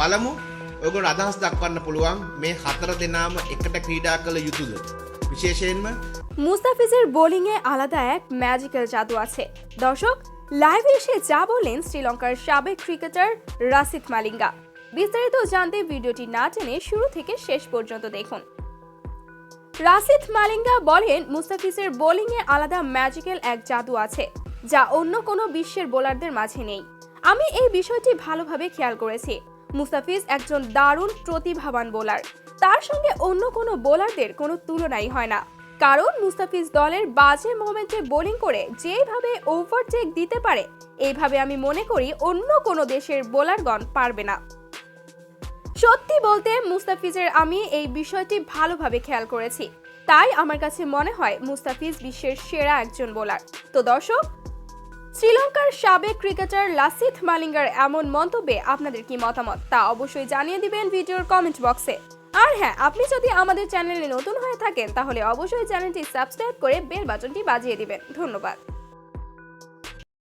බලමු ඔයගොල්ලෝ අදහස් දක්වන්න පුළුවන් මේ හතර දෙනාම එකට ක්‍රීඩා කළ යුතුද විශේෂයෙන්ම মুস্তাফিজের বোলিংয়ে আলাদা এক ম্যাজিক্যাল জাদু আছে দর্শক লাইভে এসে যা বললেন শ্রীলঙ্কার সাবেক ক্রিকেটার রাসিদ মালিঙ্গা বিস্তারিত জানতে ভিডিওটি না টেনে শুরু থেকে শেষ পর্যন্ত দেখুন রাসিদ মালিঙ্গা বলেন মুস্তাফিজের বোলিংয়ে আলাদা ম্যাজিক্যাল এক জাদু আছে যা অন্য কোনো বিশ্বের বোলারদের মাঝে নেই আমি এই বিষয়টি ভালোভাবে খেয়াল করেছি মুস্তাফিজ একজন দারুণ প্রতিভাবান বোলার তার সঙ্গে অন্য কোনো বোলারদের কোনো তুলনাই হয় না। কারণ মুস্তাফিজ দলের বাজে মোমেন্টে বোলিং করে যেভাবে ওভারটেক দিতে পারে এইভাবে আমি মনে করি অন্য কোনো দেশের বোলারগণ পারবে না। সত্যি বলতে মুস্তাফিজের আমি এই বিষয়টি ভালোভাবে খেয়াল করেছি। তাই আমার কাছে মনে হয় মুস্তাফিজ বিশ্বের সেরা একজন বোলার তো দর্শক শ্রীলঙ্কার সাবেক ক্রিকেটার লাসিথ মালিঙ্গার এমন মন্তব্যে আপনাদের কি মতামত? তা অবশ্যই জানিয়ে দিবেন ভিডিওর কমেন্ট বক্সে আর হ্যাঁ আপনি যদি আমাদের চ্যানেলে নতুন হয়ে থাকেন, তাহলে অবশ্যই চ্যানেলটি সাবস্ক্রাইব করে বেল বাটনটি বাজিয়ে দিবেন। ধন্যবাদ।